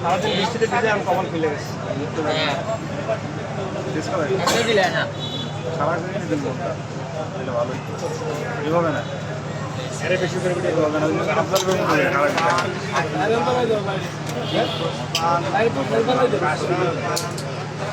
সারাদিন বৃষ্টিতে ভিজে আমি কমন ফেলে গেছি সারাদিনই দিন মনটা এভাবে না এরে বেশি করে বিটে এভাবে না আফজাল বেগম করে খারাপ লোকেশন দিবে হ্যাঁ তারপরে হচ্ছে না মানে ডিস্টার্ব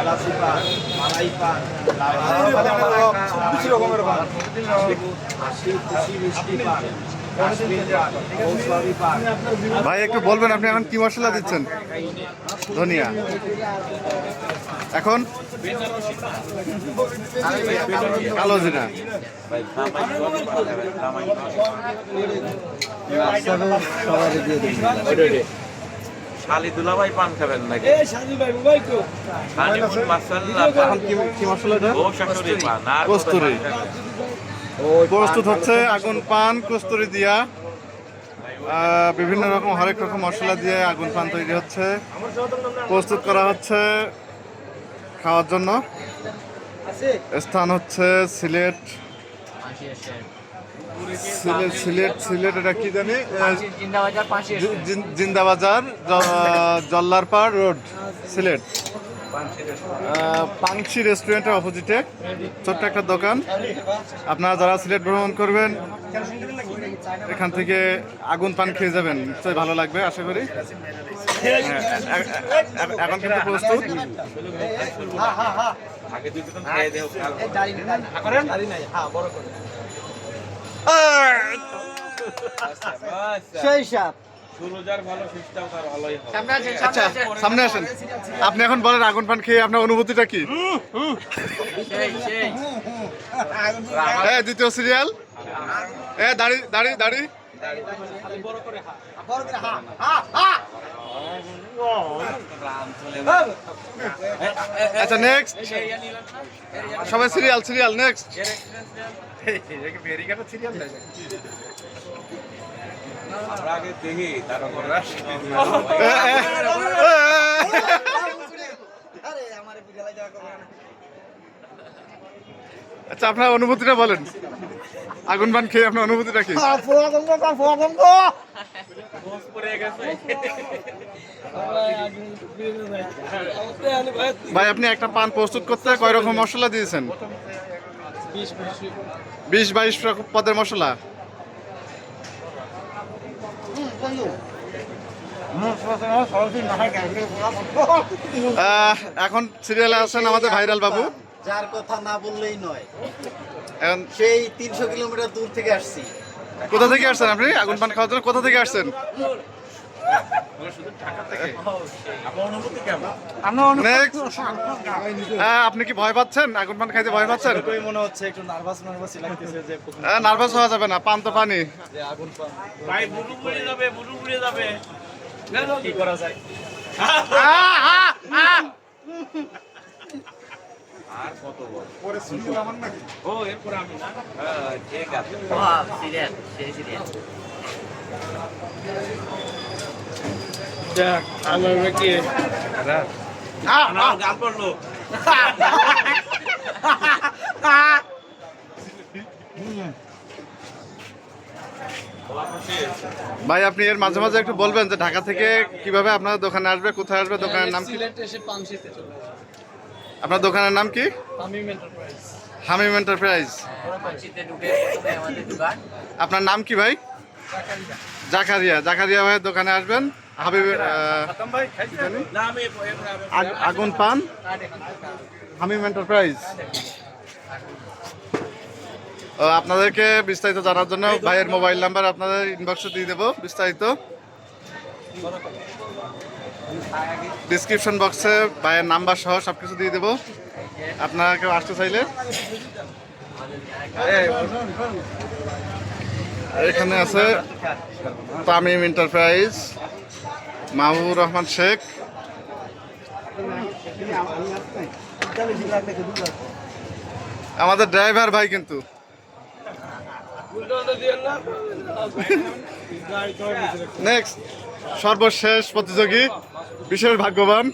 এলাচি পান মালাই পান চব্বিশ রকমের পান খুশি মিষ্টি পান। ভাই একটু বলবেন আপনি এখন কি মশলা দিচ্ছেন? ধনিয়া। এখন? কালো জিরা। শালি দুলাভাই পান খাবেন নাকি? মশলা কস্তুরি। প্রস্তুত হচ্ছে আগুন পান কস্তুরি দিয়া। বিভিন্ন রকম হরেক রকম মশলা দিয়ে আগুন পান তৈরি হচ্ছে। প্রস্তুত করা হচ্ছে খাওয়ার জন্য। স্থান হচ্ছে সিলেট। সিলেট সিলেট সিলেট এটা কি জানি? জিন্দাবাজার জল্লারপাড় রোড সিলেট। পাংশি রেস্টুরেন্টের অপোজিটে ছোট্ট একটা দোকান। আপনারা যারা সিলেট ভ্রমণ করবেন এখান থেকে আগুন পান খেয়ে যাবেন। নিশ্চয়ই ভালো লাগবে আশা করি। হ্যাঁ, এখন কিন্তু প্রস্তুত। আচ্ছা সামনে আসেন আপনি এখন বলেন আগুন পান খেয়ে আপনার অনুভূতিটা কি হ্যাঁ দ্বিতীয় সিরিয়াল এ দাড়ি দাড়ি দাড়ি আচ্ছা নেক্সট সবাই সিরিয়াল সিরিয়াল নেক্সট আমরা আগে দেখি তারপর আচ্ছা আপনার অনুভূতিটা বলেন। আগুন পান খেয়ে আপনার অনুভূতিটা কি? ভাই আপনি একটা পান প্রস্তুত করতে কয় রকম মশলা দিয়েছেন? বিশ বাইশ। পদের মশলা? এখন সিরিয়ালে আছেন আমাদের ভাইরাল বাবু। যার কথা না বললেই নয়। এখন সেই তিনশো কিলোমিটার দূর থেকে আসছি। কোথা থেকে আসছেন আপনি? আগুন পান খাওয়ার জন্য কোথা থেকে আসছেন? আপনি কি ভয় পাচ্ছেন? আগুন পান খাইতে ভয় পাচ্ছেন? মনে হচ্ছে একটু নার্ভাস নার্ভাস লাগতেছে যে নার্ভাস হওয়া যাবে না পান তো পানি যে আগুন পান। ভাই বুড়ু পুড়ে যাবে বুড়ু পুড়ে যাবে। কি করা যায়? আর কত বল ও এরপর আমি না। হ্যাঁ, ঠিক আছে। আমার কি আমার গান পড়ল। ভাই আপনি এর মাঝে মাঝে একটু বলবেন যে ঢাকা থেকে কীভাবে আপনার দোকানে আসবে কোথায় আসবে দোকানের নাম কি? আপনার দোকানের নাম কি? হামিম এন্টারপ্রাইজ আপনার নাম কি ভাই? জাকারিয়া। জাকারিয়া ভাইয়ের দোকানে আসবেন। হাবিব আহ, কি জানি? আগ- আগুন পান। হামিম এন্টারপ্রাইজ আপনাদেরকে বিস্তারিত জানার জন্য ভাইয়ের মোবাইল নাম্বার আপনাদের ইনবক্সে দিয়ে দেবো বিস্তারিত। ডিসক্রিপশন বক্সে ভাইয়ের নাম্বার সহ সব কিছু দিয়ে দেবো। আপনারা কেউ আসতে চাইলে। এখানে আছে তামিম এন্টারপ্রাইজ মাহবুবুর রহমান শেখ। আমাদের ড্রাইভার ভাই কিন্তু। নেক্সট সর্বশেষ প্রতিযোগী বিশেষ ভাগ্যবান।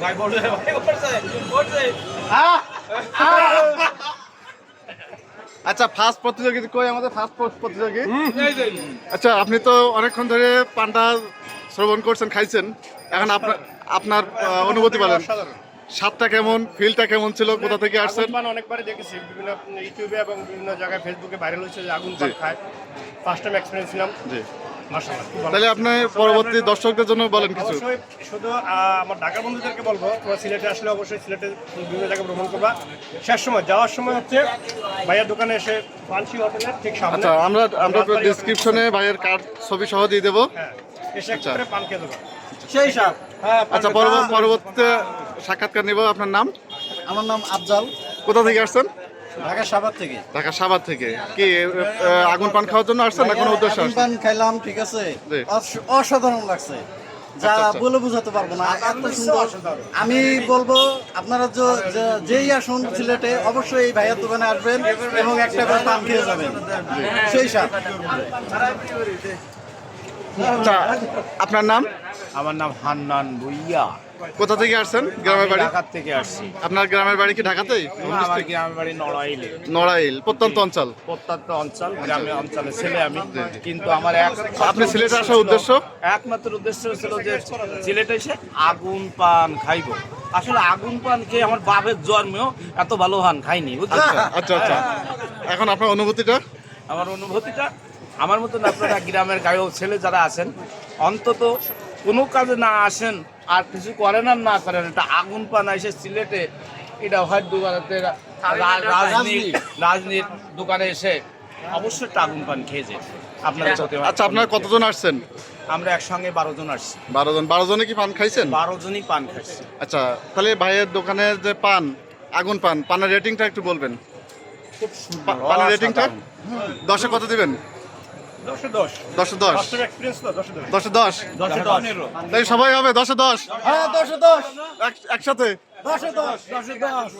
ভাই বলবে ভাই করছে করছে আচ্ছা ফার্স্ট প্রতিযোগী কই? আমাদের ফার্স্ট প্রতিযোগী। আচ্ছা আপনি তো অনেকক্ষণ ধরে পান্ডা শ্রবণ করছেন খাইছেন। এখন আপনার আপনার অনুভূতি বলেন। স্বাদটা কেমন? ফিলটা কেমন ছিল? কোথা থেকে আসছেন? পান অনেকবারই দেখেছি। বিভিন্ন ইউটিউবে এবং বিভিন্ন জায়গায় ফেসবুকে ভাইরাল হয়েছে যে আগুন খায়। ফার্স্ট টাইম এক্সপিরিয়েন্স ছিলাম। জি। তাহলে আপনি পরবর্তী দর্শকদের জন্য বলেন কিছু। শুধু আমার ঢাকার বন্ধুদেরকে বলব তোমরা সিলেটে আসলে অবশ্যই সিলেটে বিভিন্ন জায়গায় ভ্রমণ করবা। শেষ সময় যাওয়ার সময় হচ্ছে ভাইয়ার দোকানে এসে পানসি হোটেলের ঠিক সামনে আচ্ছা আমরা আমরা ডিসক্রিপশনে ভাইয়ের কার্ড ছবি সহ দিয়ে দেবো। হ্যাঁ এসে আচ্ছা। একটা পান খেয়ে দেবো। সেই সাপ হ্যাঁ আচ্ছা পরব- পরবর্তীতে সাক্ষাৎকার নিব। আপনার নাম? আমার নাম আফজাল। কোথা থেকে আসছেন? ঢাকা সাভার থেকে। ঢাকা সাভার থেকে। কি আগুন পান খাওয়ার জন্য আসছেন না কোনো উদ্দেশ্য আগুন পান খাইলাম ঠিক আছে। অসাধারণ লাগছে। যা আচ্ছা, আচ্ছা। বলে বোঝাতে পারব না। এত সুন্দর আমি বলব আপনারা যেই আসুন সিলেটে অবশ্যই এই ভাইয়ের দোকানে আসবেন এবং একটা করে পান খেয়ে যাবেন। সেই সাপ আচ্ছা আপনার নাম? আমার নাম হান্নান ভুইয়া। কোথা থেকে আসছেন? গ্রামের বাড়ি? ঢাকার থেকে আসছি। আপনার গ্রামের বাড়ি কি ঢাকাতেই? আমার গ্রামের বাড়ি নড়াইলে। নড়াইল প্রত্যন্ত অঞ্চল। প্রত্যন্ত অঞ্চল গ্রামের অঞ্চলে ছেলে আমি। কিন্তু আমার এক আপনি সিলেটে আসার উদ্দেশ্য? একমাত্র উদ্দেশ্য ছিল যে সিলেটে এসে আগুন পান খাইবো। আসলে আগুন পান খেয়ে আমার বাপের জন্মেও এত ভালো পান খাইনি বুঝলেন? তো? আচ্ছা আচ্ছা। এখন আপনার অনুভূতিটা? আমার অনুভূতিটা আমার মতন আপনারা গ্রামের গায়ক ছেলে যারা আছেন অন্তত কোনো কাজে না আসেন আর কিছু করেন আর না করেন এটা আগুন পান এসে সিলেটে এটা হয় দোকানে রাজনীতি রাজনীতির দোকানে এসে অবশ্যই একটা আগুন পান খেয়ে যায় আপনাদের সাথে আচ্ছা আপনার কতজন আসছেন? আমরা একসঙ্গে বারো জন আসছি। বারো জন। বারো জনে কি পান খাইছেন? বারো জনই পান খাচ্ছি আচ্ছা তাহলে ভাইয়ের দোকানে যে পান আগুন পান পানের রেটিংটা একটু বলবেন। পানের রেটিংটা দশে কত দিবেন? দশে দশ। দশে দশ। তাই সবাই হবে দশে দশ। হ্যাঁ দশে দশ। একসাথে। দশে দশ দশে দশ।